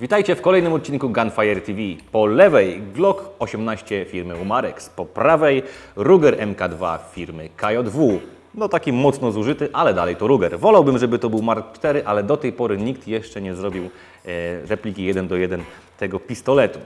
Witajcie w kolejnym odcinku Gunfire TV. Po lewej Glock 18 firmy Umarex, po prawej Ruger MK2 firmy KJW. No taki mocno zużyty, ale dalej to Ruger. Wolałbym, żeby to był Mark IV, ale do tej pory nikt jeszcze nie zrobił e, repliki 1 do 1 tego pistoletu.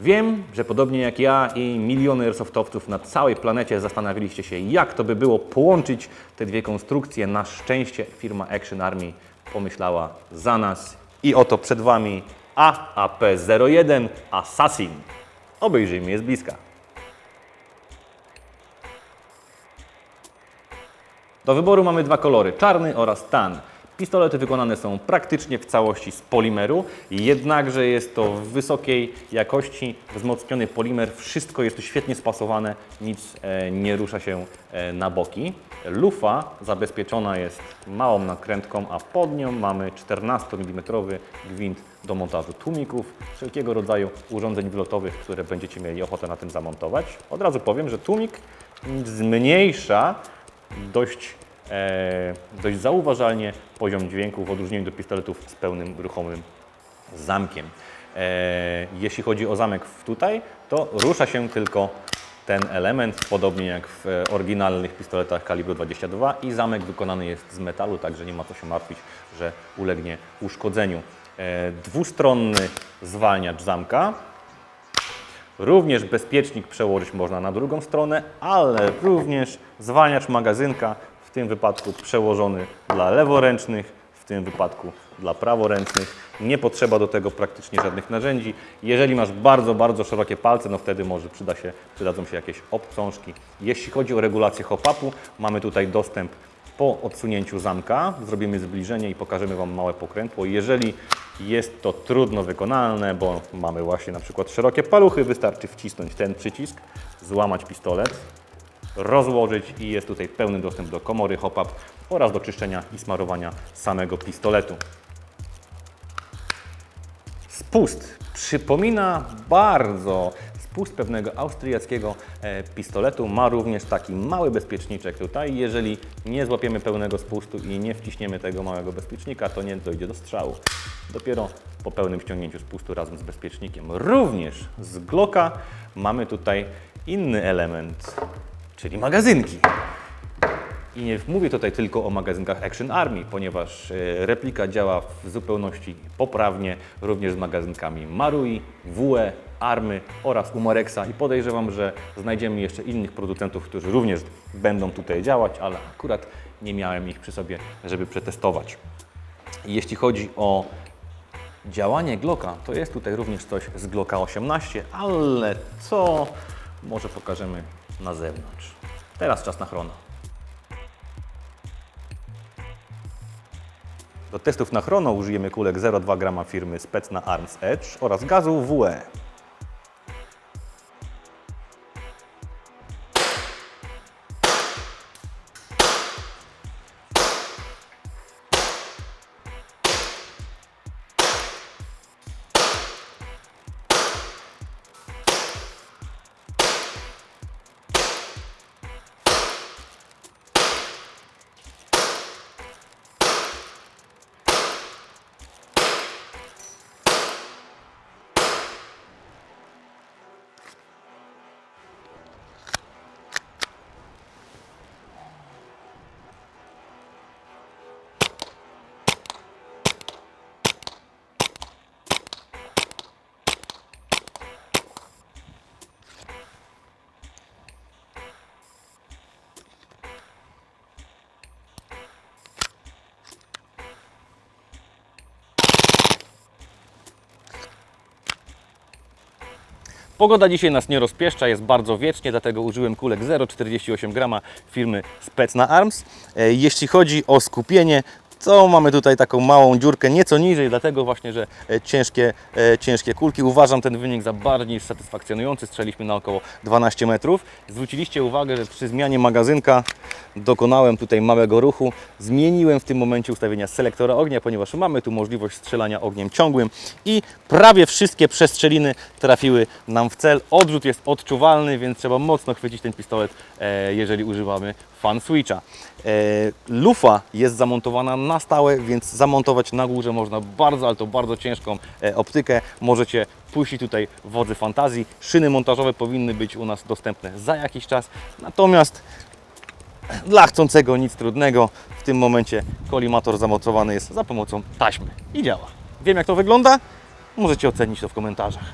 Wiem, że podobnie jak ja i miliony airsoftowców na całej planecie zastanawialiście się, jak to by było połączyć te dwie konstrukcje. Na szczęście firma Action Army pomyślała za nas i oto przed Wami AAP-01 Assassin. Obejrzyjmy je z bliska. Do wyboru mamy dwa kolory, czarny oraz tan. Pistolety wykonane są praktycznie w całości z polimeru, jednakże jest to wysokiej jakości wzmocniony polimer. Wszystko jest tu świetnie spasowane, nic e, nie rusza się e, na boki. Lufa zabezpieczona jest małą nakrętką, a pod nią mamy 14 mm gwint do montażu tłumików, wszelkiego rodzaju urządzeń wylotowych, które będziecie mieli ochotę na tym zamontować. Od razu powiem, że tłumik zmniejsza dość, dość zauważalnie poziom dźwięku w odróżnieniu do pistoletów z pełnym ruchomym zamkiem. E, jeśli chodzi o zamek tutaj, to rusza się tylko ten element, podobnie jak w e, oryginalnych pistoletach kalibru 22 i zamek wykonany jest z metalu, także nie ma co się martwić, że ulegnie uszkodzeniu. E, dwustronny zwalniacz zamka, Również bezpiecznik przełożyć można na drugą stronę, ale również zwalniacz magazynka, w tym wypadku przełożony dla leworęcznych, w tym wypadku dla praworęcznych. Nie potrzeba do tego praktycznie żadnych narzędzi. Jeżeli masz bardzo, bardzo szerokie palce, no wtedy może przyda się, przydadzą się jakieś obcążki. Jeśli chodzi o regulację hop-upu, mamy tutaj dostęp po odsunięciu zamka. Zrobimy zbliżenie i pokażemy Wam małe pokrętło. Jeżeli jest to trudno wykonalne, bo mamy właśnie na przykład szerokie paluchy, wystarczy wcisnąć ten przycisk, złamać pistolet, rozłożyć i jest tutaj pełny dostęp do komory hop-up oraz do czyszczenia i smarowania samego pistoletu. Spust przypomina bardzo spust pewnego austriackiego e, pistoletu. Ma również taki mały bezpieczniczek tutaj. Jeżeli nie złapiemy pełnego spustu i nie wciśniemy tego małego bezpiecznika, to nie dojdzie do strzału. Dopiero po pełnym ściągnięciu spustu razem z bezpiecznikiem. Również z Glocka mamy tutaj inny element, czyli magazynki. I nie mówię tutaj tylko o magazynkach Action Army, ponieważ e, replika działa w zupełności poprawnie również z magazynkami Marui, WE, Army oraz Umarexa i podejrzewam, że znajdziemy jeszcze innych producentów, którzy również będą tutaj działać, ale akurat nie miałem ich przy sobie, żeby przetestować. Jeśli chodzi o działanie Glocka, to jest tutaj również coś z Glocka 18, ale co może pokażemy na zewnątrz. Teraz czas na chrono. Do testów na chrono użyjemy kulek 0,2 g firmy Specna Arms Edge oraz gazu. WE. Pogoda dzisiaj nas nie rozpieszcza, jest bardzo wiecznie, dlatego użyłem kulek 0,48 g firmy Specna Arms. E, Jeśli chodzi o skupienie, to mamy tutaj taką małą dziurkę nieco niżej, dlatego właśnie, że e, ciężkie, e, ciężkie kulki. Uważam ten wynik za bardziej satysfakcjonujący. Strzeliśmy na około 12 metrów. Zwróciliście uwagę, że przy zmianie magazynka dokonałem tutaj małego ruchu. Zmieniłem w tym momencie ustawienia selektora ognia, ponieważ mamy tu możliwość strzelania ogniem ciągłym i prawie wszystkie przestrzeliny trafiły nam w cel. Odrzut jest odczuwalny, więc trzeba mocno chwycić ten pistolet, e, jeżeli używamy fan switcha. Lufa jest zamontowana na stałe, więc zamontować na górze można bardzo, ale to bardzo ciężką e, optykę. Możecie puścić tutaj wodzy fantazji. Szyny montażowe powinny być u nas dostępne za jakiś czas. Natomiast dla chcącego nic trudnego. W tym momencie kolimator zamontowany jest za pomocą taśmy i działa. Wiem jak to wygląda? Możecie ocenić to w komentarzach.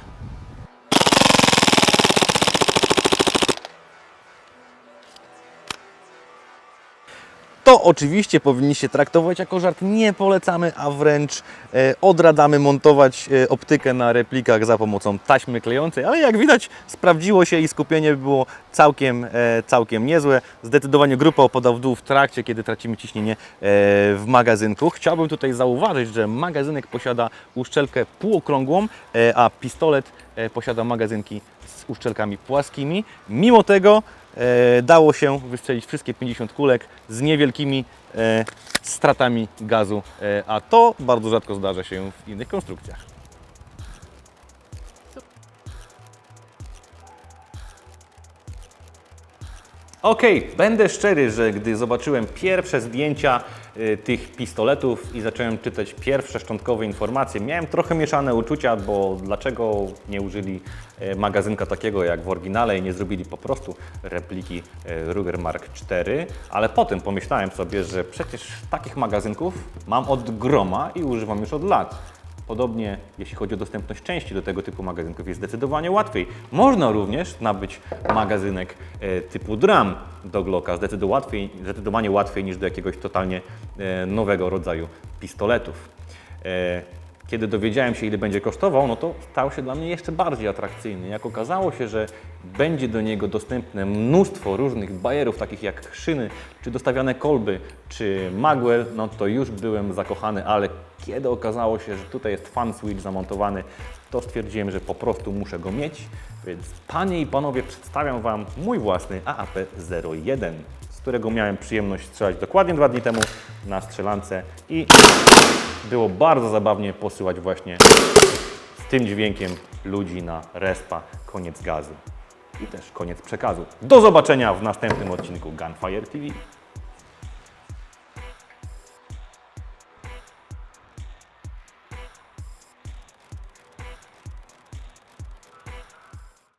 To oczywiście powinniście traktować jako żart. Nie polecamy, a wręcz e, odradzamy montować e, optykę na replikach za pomocą taśmy klejącej, ale jak widać sprawdziło się i skupienie było całkiem, e, całkiem niezłe. Zdecydowanie grupa opadał w dół w trakcie, kiedy tracimy ciśnienie w magazynku. Chciałbym tutaj zauważyć, że magazynek posiada uszczelkę półokrągłą, a pistolet posiada magazynki z uszczelkami płaskimi. Mimo tego dało się wystrzelić wszystkie 50 kulek z niewielkimi e, stratami gazu, e, a to bardzo rzadko zdarza się w innych konstrukcjach. Okej, będę szczery, że gdy zobaczyłem pierwsze zdjęcia y, tych pistoletów i zacząłem czytać pierwsze szczątkowe informacje, miałem trochę mieszane uczucia, bo dlaczego nie użyli y, magazynka takiego jak w oryginale i nie zrobili po prostu repliki y, Ruger Mark IV, ale potem pomyślałem sobie, że przecież takich magazynków mam od groma i używam już od lat. Podobnie jeśli chodzi o dostępność części do tego typu magazynków jest zdecydowanie łatwiej. Można również nabyć magazynek e, typu drum do Glocka zdecydowanie łatwiej, niż do jakiegoś totalnie e, nowego rodzaju pistoletów. Kiedy dowiedziałem się, ile będzie kosztował, no to stał się dla mnie jeszcze bardziej atrakcyjny. Jak okazało się, że będzie do niego dostępne mnóstwo różnych bajerów, takich jak szyny, czy dostawiane kolby, czy magwell, no to już byłem zakochany, ale kiedy okazało się, że tutaj jest fan switch zamontowany, to stwierdziłem, że po prostu muszę go mieć. Więc panie i panowie, przedstawiam Wam mój własny AAP-01, z którego miałem przyjemność strzelać dokładnie dwa dni temu na strzelance i było bardzo zabawnie posyłać właśnie z tym dźwiękiem ludzi na respa koniec gazu i też koniec przekazu. Do zobaczenia w następnym odcinku Gunfire TV.